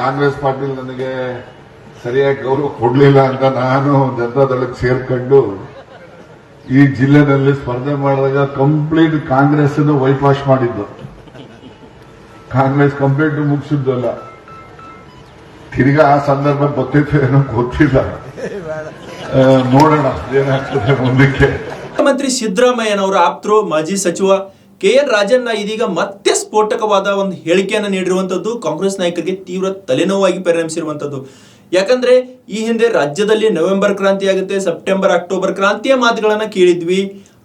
Congress party ನನಗೆ ಸರಿಯಾಗಿ ಗೌರವ ಕೊಡಲಿಲ್ಲ ಅಂತ ನಾನು ಜನತಾದಳಕ್ಕೆ ಸೇರ್ಕೊಂಡು ಈ ಜಿಲ್ಲೆನಲ್ಲಿ ಸ್ಪರ್ಧೆ ಮಾಡಿದಾಗ ಕಂಪ್ಲೀಟ್ ಕಾಂಗ್ರೆಸ್ ವೈಟ್ ವಾಶ್ ಮಾಡಿದ್ದು. ಕಾಂಗ್ರೆಸ್ ಕಂಪ್ಲೀಟ್ ಮುಗಿಸಿದ್ದಲ್ಲ ತಿರ್ಗಾ ಆ ಸಂದರ್ಭ ಗೊತ್ತಿತ್ತು ಏನೋ ಗೊತ್ತಿಲ್ಲ. ನೋಡೋಣ ಏನಾಗ್ತದೆ ಮುಂದಕ್ಕೆ. ಮುಖ್ಯಮಂತ್ರಿ ಸಿದ್ದರಾಮಯ್ಯನವರ ಆಪ್ತರು ಮಾಜಿ ಸಚಿವ ಕೆ ಎನ್ ರಾಜಣ್ಣ ಇದೀಗ ಮತ್ತೆ ಸ್ಫೋಟಕವಾದ ಒಂದು ಹೇಳಿಕೆಯನ್ನು ನೀಡಿರುವಂಥದ್ದು ಕಾಂಗ್ರೆಸ್ ನಾಯಕರಿಗೆ ತೀವ್ರ ತಲೆನೋವಾಗಿ ಪರಿಣಮಿಸಿರುವಂಥದ್ದು ಯಾಕಂದ್ರೆ ಈ ಹಿಂದೆ ರಾಜ್ಯದಲ್ಲಿ ನವೆಂಬರ್ ಕ್ರಾಂತಿ ಆಗುತ್ತೆ, ಸೆಪ್ಟೆಂಬರ್, ಅಕ್ಟೋಬರ್ ಕ್ರಾಂತಿಯ ಮಾತುಗಳನ್ನ ಕೇಳಿದ್ವಿ.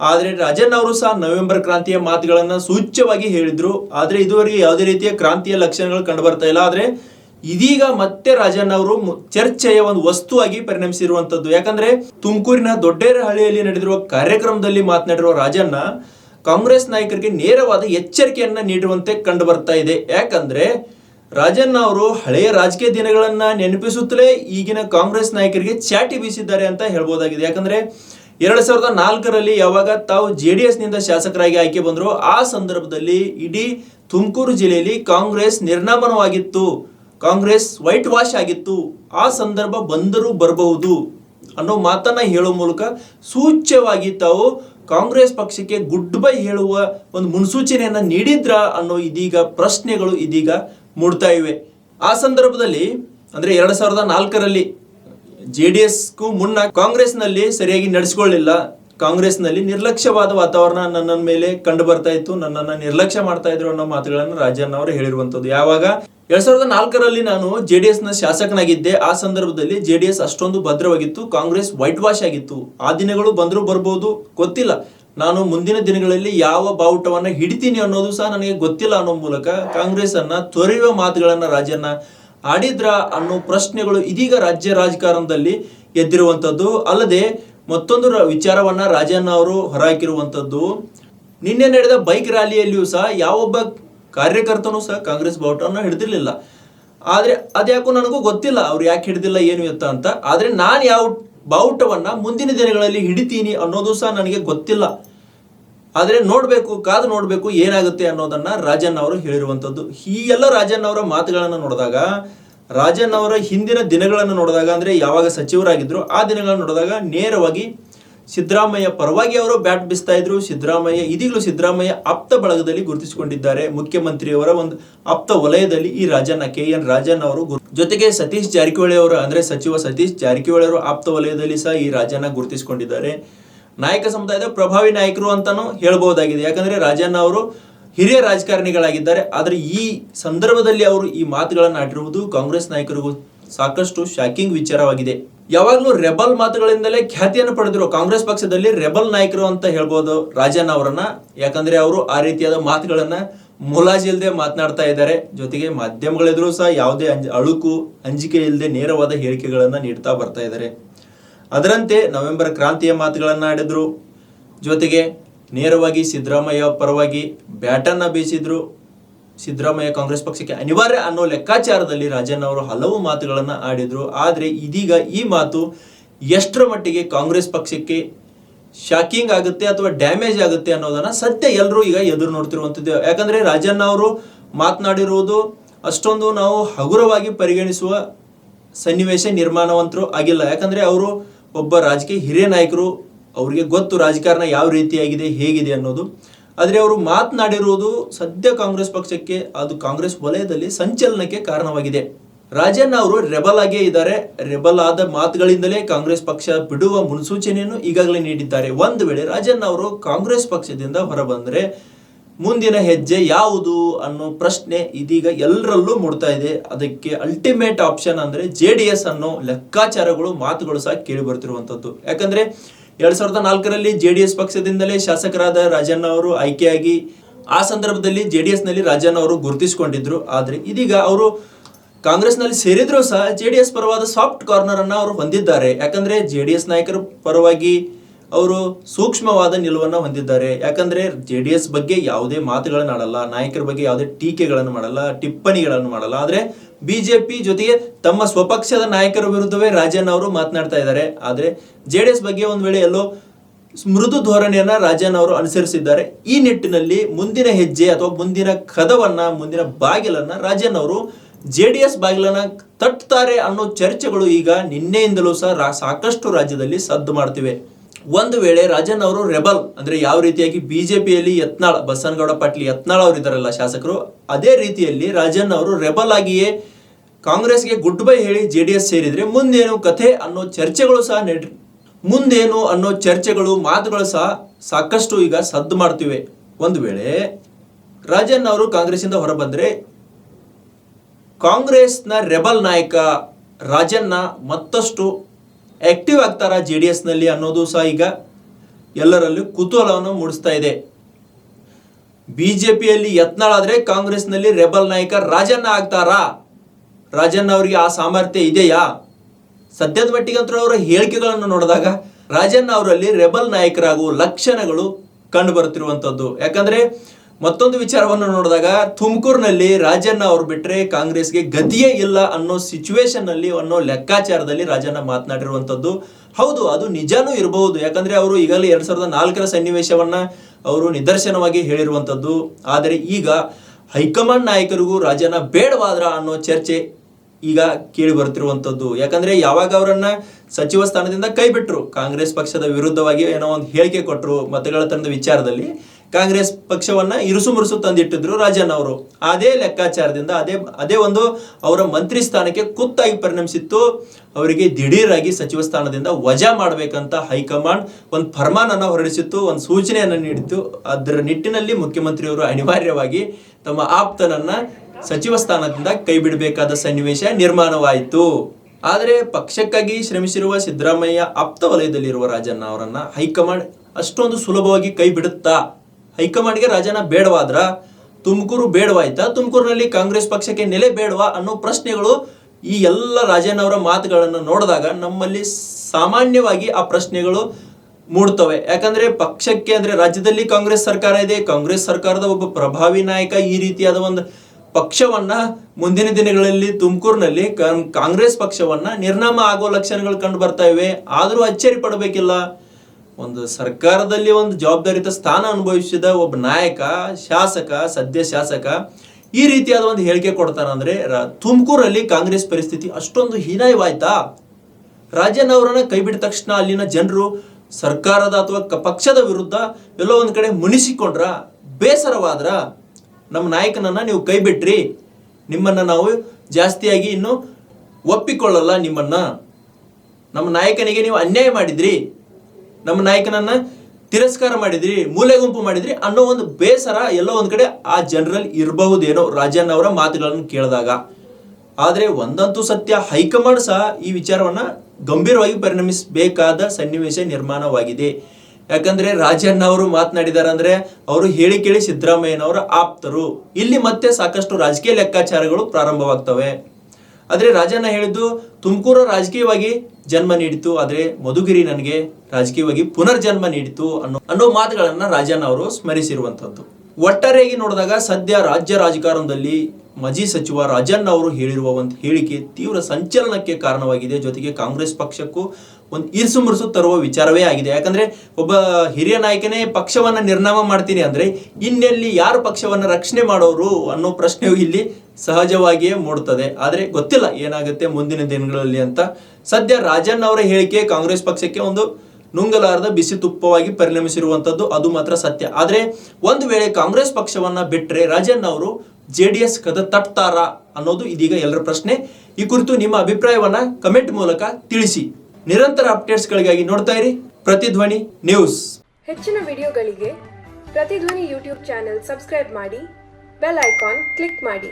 ಆದ್ರೆ ರಾಜನ್ ಅವರು ಸಹ ನವೆಂಬರ್ ಕ್ರಾಂತಿಯ ಮಾತುಗಳನ್ನ ಸೂಚ್ಯವಾಗಿ ಹೇಳಿದ್ರು. ಆದ್ರೆ ಇದುವರೆಗೆ ಯಾವುದೇ ರೀತಿಯ ಕ್ರಾಂತಿಯ ಲಕ್ಷಣಗಳು ಕಂಡು ಬರ್ತಾ ಇಲ್ಲ. ಆದ್ರೆ ಇದೀಗ ಮತ್ತೆ ರಾಜನ್ ಅವರು ಚರ್ಚೆಯ ಒಂದು ವಸ್ತುವಾಗಿ ಪರಿಣಮಿಸಿರುವಂತದ್ದು. ಯಾಕಂದ್ರೆ ತುಮಕೂರಿನ ದೊಡ್ಡೇರಹಳ್ಳಿಯಲ್ಲಿ ನಡೆದಿರುವ ಕಾರ್ಯಕ್ರಮದಲ್ಲಿ ಮಾತನಾಡಿರುವ ರಾಜಣ್ಣ ಕಾಂಗ್ರೆಸ್ ನಾಯಕರಿಗೆ ನೇರವಾದ ಎಚ್ಚರಿಕೆಯನ್ನ ನೀಡುವಂತೆ ಕಂಡು ಬರ್ತಾ ಇದೆ. ಯಾಕಂದ್ರೆ ರಾಜಣ್ಣ ಅವರು ಹಳೆಯ ರಾಜಕೀಯ ದಿನಗಳನ್ನ ನೆನಪಿಸುತ್ತಲೇ ಈಗಿನ ಕಾಂಗ್ರೆಸ್ ನಾಯಕರಿಗೆ ಚಾಟಿ ಬೀಸಿದ್ದಾರೆ ಅಂತ ಹೇಳ್ಬೋದಾಗಿದೆ. ಯಾಕಂದ್ರೆ ಎರಡ್ ಸಾವಿರದ ನಾಲ್ಕರಲ್ಲಿ ಯಾವಾಗ ತಾವು ಜೆ ಡಿ ನಿಂದ ಶಾಸಕರಾಗಿ ಆಯ್ಕೆ ಬಂದ್ರು ಆ ಸಂದರ್ಭದಲ್ಲಿ ಇಡೀ ತುಮಕೂರು ಜಿಲ್ಲೆಯಲ್ಲಿ ಕಾಂಗ್ರೆಸ್ ನಿರ್ನಾಮನವಾಗಿತ್ತು. ಕಾಂಗ್ರೆಸ್ ವೈಟ್ ವಾಶ್ ಆಗಿತ್ತು. ಆ ಸಂದರ್ಭ ಬಂದರೂ ಬರಬಹುದು ಅನ್ನೋ ಮಾತನ್ನ ಹೇಳೋ ಮೂಲಕ ಸೂಚ್ಯವಾಗಿ ತಾವು ಕಾಂಗ್ರೆಸ್ ಪಕ್ಷಕ್ಕೆ ಗುಡ್ ಬೈ ಹೇಳುವ ಒಂದು ಮುನ್ಸೂಚನೆಯನ್ನ ನೀಡಿದ್ರ ಅನ್ನೋ ಇದೀಗ ಪ್ರಶ್ನೆಗಳು ಇದೀಗ ಮೂಡ್ತಾ ಇವೆ. ಆ ಸಂದರ್ಭದಲ್ಲಿ, ಅಂದ್ರೆ ಎರಡ್ ಸಾವಿರದ ನಾಲ್ಕರಲ್ಲಿ ಜೆ ಡಿ ಎಸ್ಗೂ ಮುನ್ನ ಕಾಂಗ್ರೆಸ್ನಲ್ಲಿ ಸರಿಯಾಗಿ ನಡೆಸಿಕೊಳ್ಳಿಲ್ಲ. ಕಾಂಗ್ರೆಸ್ನಲ್ಲಿ ನಿರ್ಲಕ್ಷ್ಯವಾದ ವಾತಾವರಣ ನನ್ನ ಮೇಲೆ ಕಂಡು ಬರ್ತಾ ಇತ್ತು. ನನ್ನನ್ನು ನಿರ್ಲಕ್ಷ್ಯ ಮಾಡ್ತಾ ಇದ್ರು ಅನ್ನೋ ಮಾತುಗಳನ್ನು ರಾಜಣ್ಣ ಅವರು ಹೇಳಿರುವಂತದ್ದು ಯಾವಾಗ? ಎರಡ್ ಸಾವಿರದ ನಾಲ್ಕರಲ್ಲಿ ನಾನು ಜೆ ಡಿ ಎಸ್ನ ಶಾಸಕನಾಗಿದ್ದೆ. ಆ ಸಂದರ್ಭದಲ್ಲಿ ಜೆ ಡಿ ಎಸ್ ಅಷ್ಟೊಂದು ಭದ್ರವಾಗಿತ್ತು. ಕಾಂಗ್ರೆಸ್ ವೈಟ್ ವಾಶ್ ಆಗಿತ್ತು. ಆ ದಿನಗಳು ಬಂದರೂ ಬರ್ಬೋದು. ಗೊತ್ತಿಲ್ಲ. ನಾನು ಮುಂದಿನ ದಿನಗಳಲ್ಲಿ ಯಾವ ಬಾವುಟವನ್ನ ಹಿಡಿತೀನಿ ಅನ್ನೋದು ಸಹ ನನಗೆ ಗೊತ್ತಿಲ್ಲ ಅನ್ನೋ ಮೂಲಕ ಕಾಂಗ್ರೆಸ್ ಅನ್ನ ತೊರೆಯುವ ಮಾತುಗಳನ್ನ ರಾಜಣ್ಣ ಆಡಿದ್ರ ಅನ್ನೋ ಪ್ರಶ್ನೆಗಳು ಇದೀಗ ರಾಜ್ಯ ರಾಜಕಾರಣದಲ್ಲಿ ಎದ್ದಿರುವಂತದ್ದು. ಅಲ್ಲದೆ ಮತ್ತೊಂದು ವಿಚಾರವನ್ನ ರಾಜಣ್ಣ ಅವರು ಹೊರಹಾಕಿರುವಂತದ್ದು. ನಿನ್ನೆ ನಡೆದ ಬೈಕ್ ರ್ಯಾಲಿಯಲ್ಲಿಯೂ ಸಹ ಯಾವೊಬ್ಬ ಕಾರ್ಯಕರ್ತನೂ ಸಹ ಕಾಂಗ್ರೆಸ್ ಬಾವುಟವನ್ನು ಹಿಡಿದಿರಲಿಲ್ಲ. ಆದ್ರೆ ಅದ್ಯಾಕೋ ನನಗೂ ಗೊತ್ತಿಲ್ಲ ಅವ್ರು ಯಾಕೆ ಹಿಡಿದಿಲ್ಲ, ಏನು ಎತ್ತ ಅಂತ. ಆದ್ರೆ ನಾನು ಯಾವ ಬಾವುಟವನ್ನ ಮುಂದಿನ ದಿನಗಳಲ್ಲಿ ಹಿಡಿತೀನಿ ಅನ್ನೋದು ಸಹ ನನಗೆ ಗೊತ್ತಿಲ್ಲ. ಆದ್ರೆ ನೋಡ್ಬೇಕು, ಕಾದು ನೋಡ್ಬೇಕು ಏನಾಗುತ್ತೆ ಅನ್ನೋದನ್ನ ರಾಜನ್ ಅವರು ಹೇಳಿರುವಂತದ್ದು ಈ ಎಲ್ಲ ರಾಜನ್ ಅವರ ಮಾತುಗಳನ್ನು ನೋಡಿದಾಗ, ರಾಜನ್ ಅವರ ಹಿಂದಿನ ದಿನಗಳನ್ನು ನೋಡಿದಾಗ, ಅಂದ್ರೆ ಯಾವಾಗ ಸಚಿವರಾಗಿದ್ರು, ಆ ದಿನಗಳನ್ನು ನೋಡಿದಾಗ ನೇರವಾಗಿ ಸಿದ್ದರಾಮಯ್ಯ ಪರವಾಗಿ ಅವರು ಬ್ಯಾಟ್ ಬಿಸ್ತಾ ಇದ್ರು. ಸಿದ್ದರಾಮಯ್ಯ, ಇದೀಗಲೂ ಸಿದ್ದರಾಮಯ್ಯ ಆಪ್ತ ಬಳಗದಲ್ಲಿ ಗುರುತಿಸಿಕೊಂಡಿದ್ದಾರೆ. ಮುಖ್ಯಮಂತ್ರಿಯವರ ಒಂದು ಆಪ್ತ ವಲಯದಲ್ಲಿ ಈ ರಾಜಣ್ಣ, ಕೆ. ಎನ್. ರಾಜಣ್ಣ ಅವರು ಜೊತೆಗೆ ಸತೀಶ್ ಜಾರಕಿಹೊಳಿ ಅವರು, ಅಂದ್ರೆ ಸಚಿವ ಸತೀಶ್ ಜಾರಕಿಹೊಳಿ ಅವರು ಆಪ್ತ ವಲಯದಲ್ಲಿ ಸಹ ಈ ರಾಜಣ್ಣ ಗುರುತಿಸಿಕೊಂಡಿದ್ದಾರೆ. ನಾಯಕ ಸಮುದಾಯದ ಪ್ರಭಾವಿ ನಾಯಕರು ಅಂತಾನು ಹೇಳಬಹುದಾಗಿದೆ. ಯಾಕಂದ್ರೆ ರಾಜಣ್ಣ ಅವರು ಹಿರಿಯ ರಾಜಕಾರಣಿಗಳಾಗಿದ್ದಾರೆ. ಆದರೆ ಈ ಸಂದರ್ಭದಲ್ಲಿ ಅವರು ಈ ಮಾತುಗಳನ್ನು ಆಡಿರುವುದು ಕಾಂಗ್ರೆಸ್ ನಾಯಕರಿಗೂ ಸಾಕಷ್ಟು ಶಾಕಿಂಗ್ ವಿಚಾರವಾಗಿದೆ. ಯಾವಾಗಲೂ ರೆಬಲ್ ಮಾತುಗಳಿಂದಲೇ ಖ್ಯಾತಿಯನ್ನು ಪಡೆದರು ಕಾಂಗ್ರೆಸ್ ಪಕ್ಷದಲ್ಲಿ ರೆಬಲ್ ನಾಯಕರು ಅಂತ ಹೇಳ್ಬೋದು ರಾಜಣ್ಣ ಅವರನ್ನ. ಯಾಕಂದ್ರೆ ಅವರು ಆ ರೀತಿಯಾದ ಮಾತುಗಳನ್ನ ಮುಲಾಜಿಲ್ದೆ ಮಾತನಾಡ್ತಾ ಇದ್ದಾರೆ. ಜೊತೆಗೆ ಮಾಧ್ಯಮಗಳೆದುರು ಸಹ ಯಾವುದೇ ಅಳುಕು, ಅಂಜಿಕೆ ಇಲ್ಲದೆ ನೇರವಾದ ಹೇಳಿಕೆಗಳನ್ನ ನೀಡ್ತಾ ಬರ್ತಾ ಇದ್ದಾರೆ. ಅದರಂತೆ ನವೆಂಬರ್ ಕ್ರಾಂತಿಯ ಮಾತುಗಳನ್ನ ಆಡಿದ್ರು. ಜೊತೆಗೆ ನೇರವಾಗಿ ಸಿದ್ದರಾಮಯ್ಯ ಪರವಾಗಿ ಬ್ಯಾಟನ್ನ ಬೀಸಿದ್ರು. ಸಿದ್ದರಾಮಯ್ಯ ಕಾಂಗ್ರೆಸ್ ಪಕ್ಷಕ್ಕೆ ಅನಿವಾರ್ಯ ಅನ್ನೋ ಲೆಕ್ಕಾಚಾರದಲ್ಲಿ ರಾಜಣ್ಣ ಅವರು ಹಲವು ಮಾತುಗಳನ್ನು ಆಡಿದ್ರು. ಆದರೆ ಇದೀಗ ಈ ಮಾತು ಎಷ್ಟರ ಮಟ್ಟಿಗೆ ಕಾಂಗ್ರೆಸ್ ಪಕ್ಷಕ್ಕೆ ಶಾಕಿಂಗ್ ಆಗುತ್ತೆ ಅಥವಾ ಡ್ಯಾಮೇಜ್ ಆಗುತ್ತೆ ಅನ್ನೋದನ್ನ ಸದ್ಯ ಎಲ್ಲರೂ ಈಗ ಎದುರು ನೋಡ್ತಿರುವಂಥದ್ದು. ಯಾಕಂದ್ರೆ ರಾಜಣ್ಣ ಅವರು ಮಾತನಾಡಿರುವುದು ಅಷ್ಟೊಂದು ನಾವು ಹಗುರವಾಗಿ ಪರಿಗಣಿಸುವ ಸನ್ನಿವೇಶ ನಿರ್ಮಾಣವಂತರು ಆಗಿಲ್ಲ. ಯಾಕಂದ್ರೆ ಅವರು ಒಬ್ಬ ರಾಜಕೀಯ ಹಿರಿಯ ನಾಯಕರು, ಅವರಿಗೆ ಗೊತ್ತು ರಾಜಕಾರಣ ಯಾವ ರೀತಿಯಾಗಿದೆ, ಹೇಗಿದೆ ಅನ್ನೋದು. ಆದರೆ ಅವರು ಮಾತನಾಡಿರುವುದು ಸದ್ಯ ಕಾಂಗ್ರೆಸ್ ಪಕ್ಷಕ್ಕೆ, ಅದು ಕಾಂಗ್ರೆಸ್ ವಲಯದಲ್ಲಿ ಸಂಚಲನಕ್ಕೆ ಕಾರಣವಾಗಿದೆ. ರಾಜಣ್ಣ ಅವರು ರೆಬಲ್ ಆಗೇ ಇದ್ದಾರೆ. ರೆಬಲ್ ಆದ ಮಾತುಗಳಿಂದಲೇ ಕಾಂಗ್ರೆಸ್ ಪಕ್ಷ ಬಿಡುವ ಮುನ್ಸೂಚನೆಯನ್ನು ಈಗಾಗಲೇ ನೀಡಿದ್ದಾರೆ. ಒಂದು ವೇಳೆ ರಾಜಣ್ಣ ಅವರು ಕಾಂಗ್ರೆಸ್ ಪಕ್ಷದಿಂದ ಹೊರಬಂದ್ರೆ ಮುಂದಿನ ಹೆಜ್ಜೆ ಯಾವುದು ಅನ್ನೋ ಪ್ರಶ್ನೆ ಇದೀಗ ಎಲ್ಲರಲ್ಲೂ ಮೂಡ್ತಾ ಇದೆ. ಅದಕ್ಕೆ ಅಲ್ಟಿಮೇಟ್ ಆಪ್ಷನ್ ಅಂದ್ರೆ ಜೆ ಡಿ ಎಸ್ ಅನ್ನೋ ಲೆಕ್ಕಾಚಾರಗಳು, ಮಾತುಗಳು ಸಹ ಕೇಳಿ ಬರ್ತಿರುವಂಥದ್ದು ಯಾಕಂದ್ರೆ ಎರಡ್ ಸಾವಿರದ ನಾಲ್ಕರಲ್ಲಿ ಜೆಡಿಎಸ್ ಪಕ್ಷದಿಂದಲೇ ಶಾಸಕರಾದ ರಾಜಣ್ಣ ಅವರು ಆಯ್ಕೆಯಾಗಿ, ಆ ಸಂದರ್ಭದಲ್ಲಿ ಜೆಡಿಎಸ್ನಲ್ಲಿ ರಾಜಣ್ಣ ಅವರು ಗುರುತಿಸಿಕೊಂಡಿದ್ರು. ಆದ್ರೆ ಇದೀಗ ಅವರು ಕಾಂಗ್ರೆಸ್ನಲ್ಲಿ ಸೇರಿದ್ರು ಸಹ ಜೆಡಿಎಸ್ ಪರವಾದ ಸಾಫ್ಟ್ ಕಾರ್ನರ್ ಅನ್ನ ಅವರು ಹೊಂದಿದ್ದಾರೆ. ಯಾಕಂದ್ರೆ ಜೆಡಿಎಸ್ ನಾಯಕರ ಪರವಾಗಿ ಅವರು ಸೂಕ್ಷ್ಮವಾದ ನಿಲುವನ್ನ ಹೊಂದಿದ್ದಾರೆ. ಯಾಕಂದ್ರೆ ಜೆ ಡಿ ಎಸ್ ಬಗ್ಗೆ ಯಾವುದೇ ಮಾತುಗಳನ್ನು ಆಡಲ್ಲ, ನಾಯಕರ ಬಗ್ಗೆ ಯಾವುದೇ ಟೀಕೆಗಳನ್ನು ಮಾಡಲ್ಲ, ಟಿಪ್ಪಣಿಗಳನ್ನು ಮಾಡಲ್ಲ. ಆದ್ರೆ ಬಿಜೆಪಿ ಜೊತೆಗೆ ತಮ್ಮ ಸ್ವಪಕ್ಷದ ನಾಯಕರ ವಿರುದ್ಧವೇ ರಾಜನ್ ಅವರು ಮಾತನಾಡ್ತಾ ಇದ್ದಾರೆ. ಆದ್ರೆ ಜೆ ಡಿ ಎಸ್ ಬಗ್ಗೆ ಒಂದ್ ವೇಳೆ ಎಲ್ಲೋ ಮೃದು ಧೋರಣೆಯನ್ನ ರಾಜನ್ ಅವರು ಅನುಸರಿಸಿದ್ದಾರೆ. ಈ ನಿಟ್ಟಿನಲ್ಲಿ ಮುಂದಿನ ಹೆಜ್ಜೆ ಅಥವಾ ಮುಂದಿನ ಕದವನ್ನ, ಮುಂದಿನ ಬಾಗಿಲನ್ನ ರಾಜನ್ ಅವರು ಜೆ ಡಿ ಎಸ್ ಬಾಗಿಲನ್ನ ತಟ್ತಾರೆ ಅನ್ನೋ ಚರ್ಚೆಗಳು ಈಗ ನಿನ್ನೆಯಿಂದಲೂ ಸಹ ಸಾಕಷ್ಟು ರಾಜ್ಯದಲ್ಲಿ ಸದ್ದು ಮಾಡ್ತಿವೆ. ಒಂದು ವೇಳೆ ರಾಜನ್ ಅವರು ರೆಬಲ್, ಅಂದ್ರೆ ಯಾವ ರೀತಿಯಾಗಿ ಬಿಜೆಪಿಯಲ್ಲಿ ಯತ್ನಾಳ್ ಬಸನಗೌಡ ಪಾಟೀಲ್, ಯತ್ನಾಳ್ ಅವರು ಇದಾರಲ್ಲ ಶಾಸಕರು, ಅದೇ ರೀತಿಯಲ್ಲಿ ರಾಜನ್ ಅವರು ರೆಬಲ್ ಆಗಿಯೇ ಕಾಂಗ್ರೆಸ್ಗೆ ಗುಡ್ ಬೈ ಹೇಳಿ ಜೆ ಡಿ ಎಸ್ ಸೇರಿದ್ರೆ ಮುಂದೇನು ಕಥೆ ಅನ್ನೋ ಚರ್ಚೆಗಳು ಸಹ ನಡ್, ಮುಂದೇನು ಅನ್ನೋ ಚರ್ಚೆಗಳು, ಮಾತುಗಳು ಸಹ ಸಾಕಷ್ಟು ಈಗ ಸದ್ದು ಮಾಡ್ತಿವೆ. ಒಂದು ವೇಳೆ ರಾಜನ್ ಅವರು ಕಾಂಗ್ರೆಸ್ಸಿಂದ ಹೊರಬಂದ್ರೆ ಕಾಂಗ್ರೆಸ್ನ ರೆಬಲ್ ನಾಯಕ ರಾಜನ್ನ ಮತ್ತಷ್ಟು ಆಕ್ಟಿವ್ ಆಗ್ತಾರ ಜೆ ಡಿ ಎಸ್ನಲ್ಲಿ ಅನ್ನೋದು ಸಹ ಈಗ ಎಲ್ಲರಲ್ಲೂ ಕುತೂಹಲವನ್ನು ಮೂಡಿಸ್ತಾ ಇದೆ. ಬಿಜೆಪಿಯಲ್ಲಿ ಯತ್ನಾಳ್ ಕಾಂಗ್ರೆಸ್ ಕಾಂಗ್ರೆಸ್ನಲ್ಲಿ ರೆಬಲ್ ನಾಯಕ ರಾಜಣ್ಣ ಆಗ್ತಾರಾ? ರಾಜಣ್ಣ ಅವರಿಗೆ ಆ ಸಾಮರ್ಥ್ಯ ಇದೆಯಾ? ಸದ್ಯದ ಮಟ್ಟಿಗಂತೂ ಅವರ ಹೇಳಿಕೆಗಳನ್ನು ನೋಡಿದಾಗ ರಾಜಣ್ಣ ಅವರಲ್ಲಿ ರೆಬಲ್ ನಾಯಕರಾಗುವ ಲಕ್ಷಣಗಳು ಕಂಡು ಬರುತ್ತಿರುವಂತದ್ದು ಯಾಕಂದ್ರೆ ಮತ್ತೊಂದು ವಿಚಾರವನ್ನು ನೋಡಿದಾಗ ತುಮಕೂರಿನಲ್ಲಿ ರಾಜಣ್ಣ ಅವರು ಬಿಟ್ಟರೆ ಕಾಂಗ್ರೆಸ್ಗೆ ಗತಿಯೇ ಇಲ್ಲ ಅನ್ನೋ ಸಿಚುವೇಶನ್ನಲ್ಲಿ ಅನ್ನೋ ಲೆಕ್ಕಾಚಾರದಲ್ಲಿ ರಾಜಣ್ಣ ಮಾತನಾಡಿರುವಂಥದ್ದು ಹೌದು, ಅದು ನಿಜಾನೂ ಇರಬಹುದು. ಯಾಕಂದ್ರೆ ಅವರು ಈಗಲೇ ಎರಡು ಸಾವಿರದ ನಾಲ್ಕರ ಸನ್ನಿವೇಶವನ್ನು ಅವರು ನಿದರ್ಶನವಾಗಿ ಹೇಳಿರುವಂಥದ್ದು ಆದರೆ ಈಗ ಹೈಕಮಾಂಡ್ ನಾಯಕರಿಗೂ ರಾಜಣ್ಣ ಬೇಡವಾದ್ರ ಅನ್ನೋ ಚರ್ಚೆ ಈಗ ಕೇಳಿ ಬರ್ತಿರುವಂಥದ್ದು ಯಾಕಂದ್ರೆ ಯಾವಾಗ ಅವರನ್ನ ಸಚಿವ ಸ್ಥಾನದಿಂದ ಕೈ ಬಿಟ್ರು. ಕಾಂಗ್ರೆಸ್ ಪಕ್ಷದ ವಿರುದ್ಧವಾಗಿ ಏನೋ ಒಂದು ಹೇಳಿಕೆ ಕೊಟ್ಟರು ಮತಗಳ ತಂದ ವಿಚಾರದಲ್ಲಿ. ಕಾಂಗ್ರೆಸ್ ಪಕ್ಷವನ್ನ ಇರುಸು ಮುರುಸು ತಂದಿಟ್ಟಿದ್ರು ರಾಜಣ್ಣ ಅವರು. ಅದೇ ಲೆಕ್ಕಾಚಾರದಿಂದ, ಅದೇ ಅದೇ ಒಂದು ಅವರ ಮಂತ್ರಿ ಸ್ಥಾನಕ್ಕೆ ಕುತ್ತಾಗಿ ಪರಿಣಮಿಸಿತ್ತು. ಅವರಿಗೆ ದಿಢೀರಾಗಿ ಸಚಿವ ಸ್ಥಾನದಿಂದ ವಜಾ ಮಾಡಬೇಕಂತ ಹೈಕಮಾಂಡ್ ಒಂದು ಫರ್ಮಾನನ್ನು ಹೊರಡಿಸಿತ್ತು, ಒಂದು ಸೂಚನೆಯನ್ನು ನೀಡಿತ್ತು. ಅದರ ನಿಟ್ಟಿನಲ್ಲಿ ಮುಖ್ಯಮಂತ್ರಿಯವರು ಅನಿವಾರ್ಯವಾಗಿ ತಮ್ಮ ಆಪ್ತನನ್ನ ಸಚಿವ ಸ್ಥಾನದಿಂದ ಕೈ ಬಿಡಬೇಕಾದ ಸನ್ನಿವೇಶ ನಿರ್ಮಾಣವಾಯಿತು. ಆದರೆ ಪಕ್ಷಕ್ಕಾಗಿ ಶ್ರಮಿಸಿರುವ ಸಿದ್ದರಾಮಯ್ಯ ಆಪ್ತ ವಲಯದಲ್ಲಿರುವ ರಾಜಣ್ಣ ಅವರನ್ನ ಹೈಕಮಾಂಡ್ ಅಷ್ಟೊಂದು ಸುಲಭವಾಗಿ ಕೈ ಬಿಡುತ್ತಾ ಹೈಕಮಾಂಡ್ಗೆ ರಾಜೀನಾಮೆ ಬೇಡವಾದ್ರ ತುಮಕೂರು ಬೇಡವಾಯ್ತಾ, ತುಮಕೂರಿನಲ್ಲಿ ಕಾಂಗ್ರೆಸ್ ಪಕ್ಷಕ್ಕೆ ನೆಲೆ ಬೇಡವಾ ಅನ್ನೋ ಪ್ರಶ್ನೆಗಳು ಈ ಎಲ್ಲ ರಾಜನವರ ಅವರ ಮಾತುಗಳನ್ನು ನೋಡಿದಾಗ ನಮ್ಮಲ್ಲಿ ಸಾಮಾನ್ಯವಾಗಿ ಆ ಪ್ರಶ್ನೆಗಳು ಮೂಡ್ತವೆ. ಯಾಕಂದ್ರೆ ಪಕ್ಷಕ್ಕೆ ಅಂದ್ರೆ ರಾಜ್ಯದಲ್ಲಿ ಕಾಂಗ್ರೆಸ್ ಸರ್ಕಾರ ಇದೆ, ಕಾಂಗ್ರೆಸ್ ಸರ್ಕಾರದ ಒಬ್ಬ ಪ್ರಭಾವಿ ನಾಯಕ ಈ ರೀತಿಯಾದ ಒಂದು ಪಕ್ಷವನ್ನ ಮುಂದಿನ ದಿನಗಳಲ್ಲಿ ತುಮಕೂರಿನಲ್ಲಿ ಕಾಂಗ್ರೆಸ್ ಪಕ್ಷವನ್ನ ನಿರ್ನಾಮ ಆಗೋ ಲಕ್ಷಣಗಳು ಕಂಡು ಬರ್ತಾ ಇವೆ. ಆದರೂ ಅಚ್ಚರಿ ಪಡಬೇಕಿಲ್ಲ. ಒಂದು ಸರ್ಕಾರದಲ್ಲಿ ಒಂದು ಜವಾಬ್ದಾರಿತ ಸ್ಥಾನ ಅನುಭವಿಸಿದ ಒಬ್ಬ ನಾಯಕ, ಶಾಸಕ, ಸದ್ಯ ಶಾಸಕ, ಈ ರೀತಿಯಾದ ಒಂದು ಹೇಳಿಕೆ ಕೊಡ್ತಾರಂದ್ರೆ ರ- ತುಮಕೂರಲ್ಲಿ ಕಾಂಗ್ರೆಸ್ ಪರಿಸ್ಥಿತಿ ಅಷ್ಟೊಂದು ಹೀನಾಯವಾಯ್ತಾ? ರಾಜನ್ ಅವರನ್ನ ಕೈ ಬಿಟ್ಟ ತಕ್ಷಣ ಅಲ್ಲಿನ ಜನರು ಸರ್ಕಾರದ ಅಥವಾ ಪಕ್ಷದ ವಿರುದ್ಧ ಎಲ್ಲೋ ಒಂದು ಕಡೆ ಮುನಿಸಿಕೊಂಡ್ರ? ಬೇಸರವಾದ್ರ? ನಮ್ಮ ನಾಯಕನನ್ನ ನೀವು ಕೈ ಬಿಟ್ರಿ ನಿಮ್ಮನ್ನ ನಾವು ಜಾಸ್ತಿಯಾಗಿ ಇನ್ನು ಒಪ್ಪಿಕೊಳ್ಳಲ್ಲ ನಿಮ್ಮನ್ನ. ನಮ್ಮ ನಾಯಕನಿಗೆ ನೀವು ಅನ್ಯಾಯ ಮಾಡಿದ್ರಿ. ನಮ್ಮ ನಾಯಕನನ್ನ ತಿರಸ್ಕಾರ ಮಾಡಿದ್ರಿ, ಮೂಲೆ ಗುಂಪು ಮಾಡಿದ್ರಿ ಅನ್ನೋ ಒಂದು ಬೇಸರ ಎಲ್ಲೋ ಒಂದ್ ಕಡೆ ಆ ಜನರಲ್ ಇರಬಹುದೇನೋ ರಾಜನ್ ಅವರ ಮಾತುಗಳನ್ನು ಕೇಳಿದಾಗ. ಆದರೆ ಒಂದಂತೂ ಸತ್ಯ, ಹೈಕಮಾಂಡ್ ಸಹ ಈ ವಿಚಾರವನ್ನ ಗಂಭೀರವಾಗಿ ಪರಿಣಮಿಸಬೇಕಾದ ಸನ್ನಿವೇಶ ನಿರ್ಮಾಣವಾಗಿದೆ. ಯಾಕಂದ್ರೆ ರಾಜಣ್ಣ ಅವರು ಮಾತನಾಡಿದಾರೆ ಅವರು ಹೇಳಿ ಕೇಳಿ ಸಿದ್ದರಾಮಯ್ಯನವರ ಆಪ್ತರು. ಇಲ್ಲಿ ಮತ್ತೆ ಸಾಕಷ್ಟು ರಾಜಕೀಯ ಲೆಕ್ಕಾಚಾರಗಳು ಪ್ರಾರಂಭವಾಗ್ತವೆ. ಆದ್ರೆ ರಾಜಣ್ಣ ಹೇಳಿದ್ದು, ತುಮಕೂರು ರಾಜಕೀಯವಾಗಿ ಜನ್ಮ ನೀಡಿತು, ಆದ್ರೆ ಮಧುಗಿರಿ ನನಗೆ ರಾಜಕೀಯವಾಗಿ ಪುನರ್ಜನ್ಮ ನೀಡಿತು ಅನ್ನೋ ಅನ್ನೋ ಮಾತುಗಳನ್ನ ರಾಜಣ್ಣ ಅವರು ಸ್ಮರಿಸಿರುವಂತದ್ದು ಒಟ್ಟಾರೆಯಾಗಿ ನೋಡಿದಾಗ ಸದ್ಯ ರಾಜ್ಯ ರಾಜಕಾರಣದಲ್ಲಿ ಮಾಜಿ ಸಚಿವ ರಾಜಣ್ಣ ಅವರು ಹೇಳಿರುವ ಒಂದು ಹೇಳಿಕೆ ತೀವ್ರ ಸಂಚಲನಕ್ಕೆ ಕಾರಣವಾಗಿದೆ. ಜೊತೆಗೆ ಕಾಂಗ್ರೆಸ್ ಪಕ್ಷಕ್ಕೂ ಒಂದು ಇರ್ಸು ಮುರುಸು ತರುವ ವಿಚಾರವೇ ಆಗಿದೆ. ಯಾಕಂದ್ರೆ ಒಬ್ಬ ಹಿರಿಯ ನಾಯಕನೇ ಪಕ್ಷವನ್ನ ನಿರ್ನಾಮ ಮಾಡ್ತೀನಿ ಅಂದ್ರೆ ಇನ್ನೆಲ್ಲಿ ಯಾರು ಪಕ್ಷವನ್ನ ರಕ್ಷಣೆ ಮಾಡೋರು ಅನ್ನೋ ಪ್ರಶ್ನೆಯು ಇಲ್ಲಿ ಸಹಜವಾಗಿಯೇ ಮೂಡುತ್ತದೆ. ಆದ್ರೆ ಗೊತ್ತಿಲ್ಲ ಏನಾಗುತ್ತೆ ಮುಂದಿನ ದಿನಗಳಲ್ಲಿ ಅಂತ. ಸದ್ಯ ರಾಜಣ್ಣ ಅವರ ಹೇಳಿಕೆ ಕಾಂಗ್ರೆಸ್ ಪಕ್ಷಕ್ಕೆ ಒಂದು ನುಂಗಲಾರದ ಬಿಸಿ ತುಪ್ಪವಾಗಿ ಪರಿಣಮಿಸಿರುವಂತದ್ದು ಅದು ಮಾತ್ರ ಸತ್ಯ. ಆದ್ರೆ ಒಂದು ವೇಳೆ ಕಾಂಗ್ರೆಸ್ ಪಕ್ಷವನ್ನ ಬಿಟ್ಟರೆ ರಾಜಣ್ಣ ಅವರು ಜೆ ಡಿ ಎಸ್ ಕದ ತಟ್ತಾರಾ ಅನ್ನೋದು ಇದೀಗ ಎಲ್ಲರ ಪ್ರಶ್ನೆ. ಈ ಕುರಿತು ನಿಮ್ಮ ಅಭಿಪ್ರಾಯವನ್ನ ಕಮೆಂಟ್ ಮೂಲಕ ತಿಳಿಸಿ. ನಿರಂತರ ಅಪ್ಡೇಟ್ಸ್ಗಳಿಗಾಗಿ ನೋಡ್ತಾ ಇರಿ ಪ್ರತಿಧ್ವನಿ ನ್ಯೂಸ್. ಹೆಚ್ಚಿನ ವಿಡಿಯೋಗಳಿಗೆ ಪ್ರತಿಧ್ವನಿ ಯೂಟ್ಯೂಬ್ ಚಾನೆಲ್ ಸಬ್ಸ್ಕ್ರೈಬ್ ಮಾಡಿ, ಬೆಲ್ ಐಕಾನ್ ಕ್ಲಿಕ್ ಮಾಡಿ.